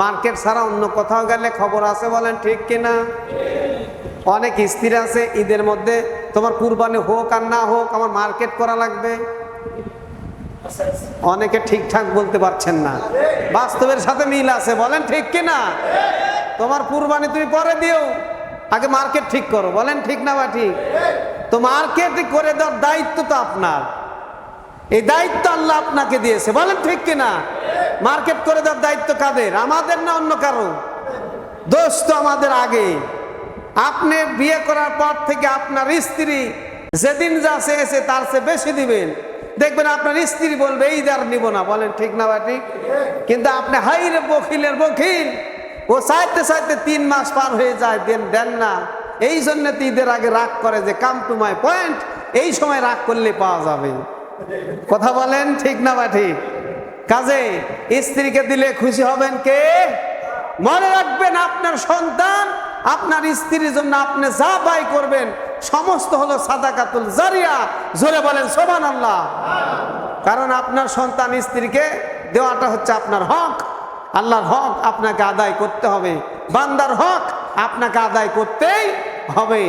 Market ছাড়া অন্য কোথাও গেলে খবর আছে বলেন, ঠিক কিনা? অনেক স্ত্রী আছে, ঈদের মধ্যে তোমার কুরবানি হোক আর না হোক আমার মার্কেট করা লাগবে। অনেকে ঠিকঠাক বলতে পারছেন না। বাস্তবের সাথে মিল আছে, বলেন ঠিক কিনা? তোমার কুরবানি তুমি পরে দিও, আগে মার্কেট ঠিক করো, বলেন ঠিক না বা ঠিক? তো মার্কেট করে দেওয়ার দায়িত্ব তো আপনার। এই দায়িত্ব আল্লাহ আপনাকে দিয়েছে, বলেন ঠিক কিনা? মার্কেট করে দেওয়ার দায়িত্ব কাদের? আমাদের না অন্য কারও? দোষ তো আমাদের আগে। আপনি বিয়ে করার পর থেকে আপনার স্ত্রী যেদিন যা চেয়েছে তার চেয়ে বেশি দিবেন। দেখবেন আপনার স্ত্রী বলবে, এই আর নিব না। বলেন, ঠিক না বা ঠিক? কিন্তু আপনি হাইরে বকিলের বকিল! ও চাইতে চাইতে তিন মাস পার হয়ে যায়, দেন দেন না। এই জন্য ঈদের আগে রাগ করে যে, কাম টু মাই পয়েন্ট। এই সময় রাগ করলে পাওয়া যাবে। কথা বলেন, ঠিক না বা ঠিক? কাজে স্ত্রীকে দিলে খুশি হবেন কে? মনে রাখবেন আপনার সন্তান, আপনার স্ত্রীর জন্য আপনি যা ব্যয় করবেন, সমস্ত হলো সাদাকাতুল জারিয়া। জোরে বলেন সোমান আল্লাহ কারণ আপনার সন্তান স্ত্রীকে দেওয়াটা হচ্ছে আপনার হক। আল্লাহর হক আপনাকে আদায় করতে হবে। বান্দার হক আপনাকে আদায় করতেই হবে।